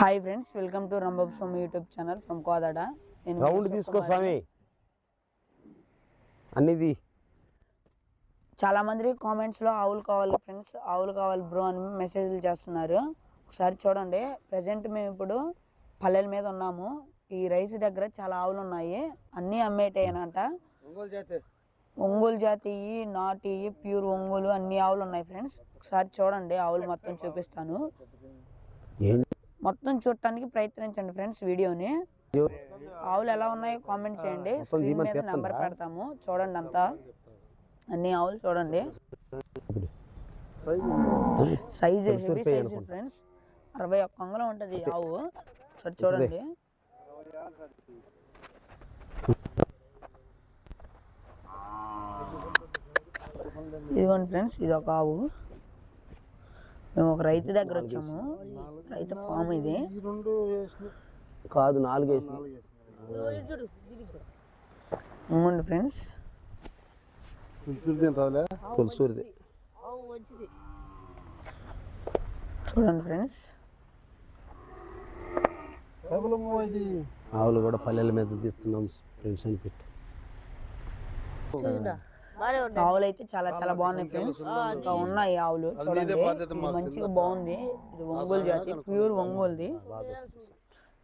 Hi friends welcome to Rambabu Swami YouTube channel from Kodada నేను round తీసుకో. స్వామి. అన్నిది చాలా మంది కామెంట్స్లో ఆవులు కావాలి ఫ్రెండ్స్ ఆవులు కావాలి బ్రో అని మెసేజ్లు చేస్తున్నారు. ఒకసారి చూడండి ప్రజెంట్ మేము ఇప్పుడు పల్లెల మీద ఉన్నాము. ఈ రైతు దగ్గర చాలా ఆవులు ఉన్నాయి. అన్నీ అమ్మేటాయనంట. ఒంగోలు జాతి. నాటి ప్యూర్ ఒంగోలు అన్ని ఆవులు ఉన్నాయి ఫ్రెండ్స్ ఒకసారి చూడండి ఆవులు మొత్తం చూపిస్తాను. మొత్తం చూడటానికి ప్రయత్నించండి ఫ్రెండ్స్ వీడియోని. ఆవులు ఎలా ఉన్నాయో కామెంట్ చేయండి. స్క్రీన్ మీద నెంబర్? పెడతాము. చూడండి అంతా. అన్ని ఆవులు చూడండి. Size heavy. ఫ్రెండ్స్ అరవై ఒక్క అంగుళం ఉంటుంది ఆవు. సరే చూడండి. ఇదిగోండి ఫ్రెండ్స్ ఇది ఒక ఆవు. మేము ఒక రైతు దగ్గర వచ్చాము. రైతు ఫామ్ ఇది. కాదు నాలుగు వేసి ఫ్రెండ్స్? తులసూరిది చూడండి ఫ్రెండ్స్. ఆవులు కూడా పల్లెల మీద తీస్తున్నాం ఫ్రెండ్స్ అని పెట్టి ఆవులు అయితే చాలా చాలా బాగున్నాయి ఫ్రెండ్స్ ఇంకా ఉన్నాయి ఆవులు మంచిగా బాగుంది. ఇది ఒంగోలు జాతి ప్యూర్ ఒంగోలుది.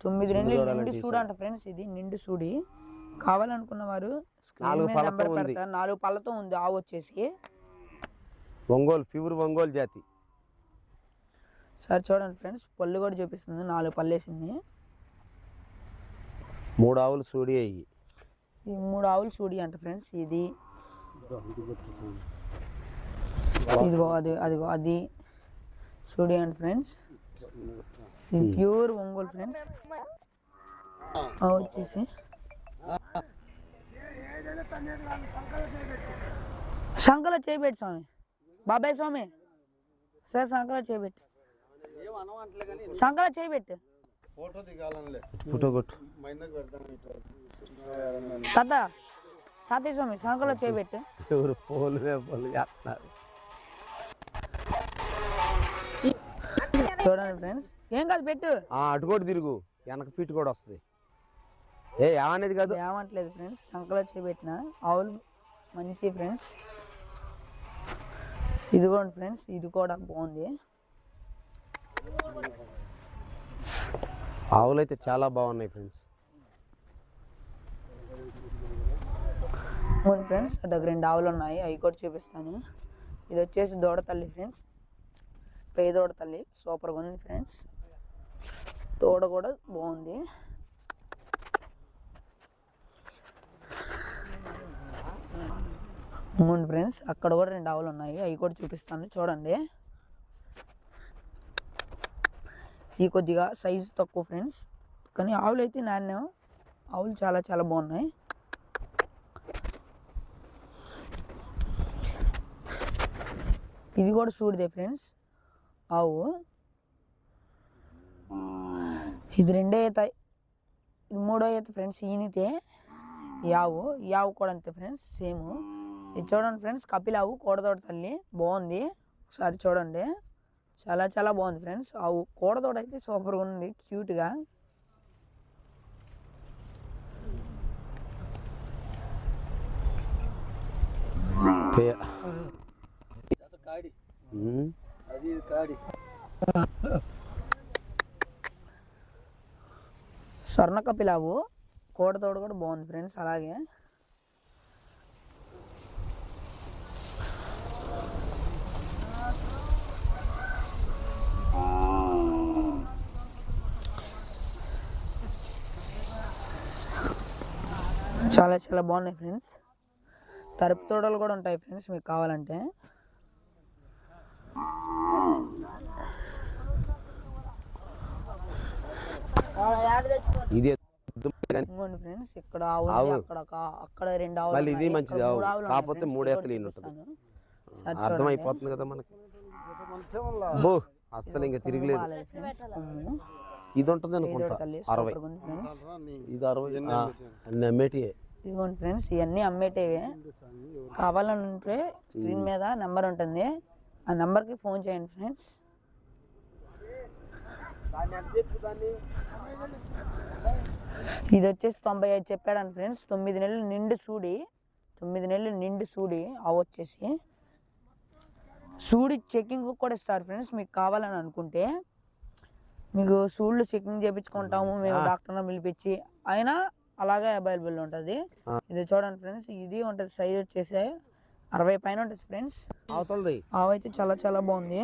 తొమ్మిది రెండు నిండు సూడి అంట ఫ్రెండ్స్ ఇది నిండు సూడి. కావాలనుకున్న వారు నెంబర్ ఉంది. పెడతా నాలుగు పళ్ళతో ఉంది ఆవు వచ్చేసి. ఒంగోలు ప్యూర్ ఒంగోలు జాతి. సరే చూడండి ఫ్రెండ్స్ పళ్ళు కూడా చూపిస్తుంది. నాలుగు పళ్ళు వేసింది మూడు ఆవులు సూడి అయ్యి. ఈ మూడు ఆవులు సూడి అంట ఫ్రెండ్స్ ఇది. ఇదిగో అది అదిగో అది అంట ఫ్రెండ్స్. ఇది ప్యూర్ ఒంగోలు ఫ్రెండ్స్. ఆ వచ్చేసి. సంకలో చేయబెట్టి స్వామి. బాబాయ్ స్వామి. సార్ సంకలో చేయబెట్టి సంకలో చేయబెట్టు ఫోటో దిగాలనిలే. ఫోటో కొట్టు. మైండ్కి పెడతాం ఇట్లా తాత. తాతయ్య స్వామి సంకలో చేయబెట్టు ఎవరు పోలు పోలు చేస్తున్నారు చూడండి ఫ్రెండ్స్. ఏం కాదు పెట్టు. ఆ, అటు కూడా తిరుగు. వెనక ఫీట్ కూడా వస్తుంది. ఏ ఏమనేది కాదు. ఏమంటలేదు ఫ్రెండ్స్. సంకలో చేయబెట్టిన ఆవులు మంచి ఫ్రెండ్స్. ఇదిగోండి ఫ్రెండ్స్ ఇది కూడా బాగుంది. ఆవులు అయితే చాలా బాగున్నాయి ఫ్రెండ్స్. అవును ఫ్రెండ్స్ దగ్గర రెండు ఆవులు ఉన్నాయి. అవి కూడా చూపిస్తాను. ఇది వచ్చేసి దూడ తల్లి ఫ్రెండ్స్ పేదోడ తల్లి. సూపర్గా ఉంది ఫ్రెండ్స్ దూడ కూడా బాగుంది. అవును ఫ్రెండ్స్ అక్కడ కూడా రెండు ఆవులు ఉన్నాయి. అవి కూడా చూపిస్తాను. చూడండి. ఈ కొద్దిగా సైజు తక్కువ ఫ్రెండ్స్ కానీ ఆవులు అయితే నాణ్యం ఆవులు చాలా చాలా బాగున్నాయి. ఇది కూడా చూడదే ఫ్రెండ్స్. ఆవు. ఇది రెండో ఈత. ఇది మూడో ఈత ఫ్రెండ్స్ ఈనితే యావు యావు కూడా అంతే ఫ్రెండ్స్ సేమ్. ఇది చూడండి ఫ్రెండ్స్ కపిల్ ఆవు కోడతోట తల్లి. బాగుంది. ఒకసారి చూడండి. చాలా చాలా బాగుంది ఫ్రెండ్స్ ఆవు. కోడతోట అయితే సూపర్గా ఉంది క్యూట్గా. పే- ఉమ్. స్వర్ణ కపిలావు కోడతోడు కూడా బాగుంది ఫ్రెండ్స్ అలాగే. చాలా చాలా బాగున్నాయి ఫ్రెండ్స్. తరుపు తోడలు కూడా ఉంటాయి ఫ్రెండ్స్ మీకు కావాలంటే. ఇది ఎద్దు కానీ ఇంకోండి ఫ్రెండ్స్ ఇక్కడ ఆవు ఆవు. ఉంది, అక్కడ ఒక- అక్కడ రెండు ఆవులు మళ్ళీ ఇది ఉన్నాయి, మంచిది ఇక్కడ ఆవు. మూడు ఆవులు ఉన్నాయి కాకపోతే మూడు ఎత్తలు ఉంటుంది. చూపిస్తాను. ఒకసారి అర్థం చూడండి. అయిపోతుంది కదా మనకి బో అస్సలు ఇంకా తిరగలేదు. ఇది ఉంటుంది అనుకుంటా అరవై ఇది అరవై అన్ని అమ్మేటియే ఇదిగోండి ఫ్రెండ్స్ ఇవన్నీ అమ్మేటేవే కావాలంటే స్క్రీన్ మీద నెంబర్ ఉంటుంది ఆ నెంబర్కి ఫోన్ చేయండి ఫ్రెండ్స్. ఇది వచ్చేసి తొంభై ఐదు చెప్పాడు ఫ్రెండ్స్. తొమ్మిది నెలలు నిండు సూడి. తొమ్మిది నెలలు నిండు సూడి. అవి వచ్చేసి సూడి చెకింగ్ కూడా ఇస్తారు ఫ్రెండ్స్ మీకు కావాలని అనుకుంటే. మీకు సూళ్ళు చెకింగ్ చేయించుకుంటాము మేము. డాక్టర్ని పిలిపించి. అయినా అలాగే అవైలబుల్ ఉంటుంది. ఇది చూడండి ఫ్రెండ్స్ ఇది ఉంటుంది సైజ్ వచ్చేసి అరవై పైన ఉంటుంది ఫ్రెండ్స్. అవతలది. ఆవు అయితే చాలా చాలా బాగుంది.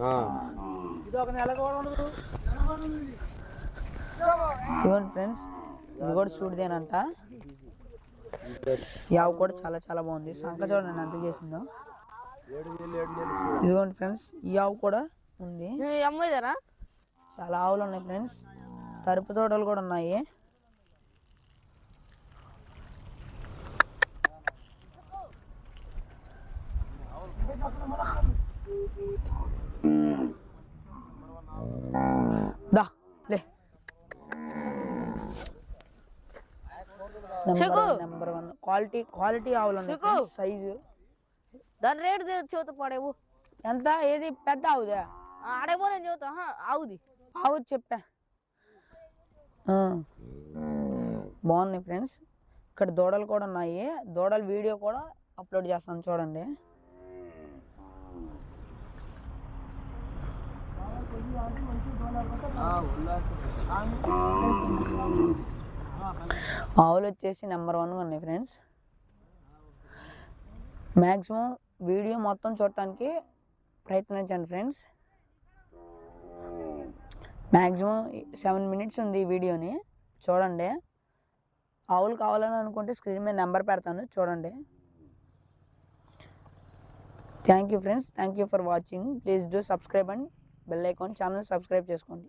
ఆ. ఇదిగోండి ఫ్రెండ్స్ ఇది కూడా చూడదేనంట. ఈ ఆవు కూడా చాలా చాలా బాగుంది. సంక చూడండి ఎంత చేసిందో. ఇదిగోండి ఫ్రెండ్స్ ఈ ఆవు కూడా ఉంది. చాలా ఆవులు ఉన్నాయి ఫ్రెండ్స్. తరుపు తోటలు కూడా ఉన్నాయి. దా లే షుకు. నెంబర్ వన్ క్వాలిటీ క్వాలిటీ ఆవులు షుకు. సైజు దాని రేటు చూత పడేవు. ఎంత? ఏది? పెద్ద ఆవుదా? ఆడేమో నేను చూతా. ఆహా, ఆవుది. ఆవు చెప్పా. ఆ. బాగున్నాయి ఫ్రెండ్స్ ఇక్కడ దూడలు కూడా ఉన్నాయి. దూడల వీడియో కూడా అప్లోడ్ చేస్తాను చూడండి. ఆవులు వచ్చేసి నెంబర్ వన్ ఉన్నాయి ఫ్రెండ్స్ మ్యాక్సిమం వీడియో మొత్తం చూడటానికి ప్రయత్నించండి ఫ్రెండ్స్ మ్యాక్సిమం సెవెన్ మినిట్స్ ఉంది ఈ వీడియోని. చూడండి. ఆవులు కావాలని అనుకుంటే స్క్రీన్ మీద నెంబర్ పెడతాను. చూడండి. Thank you friends thank you for watching please do subscribe and bell icon channel subscribe చేసుకోండి.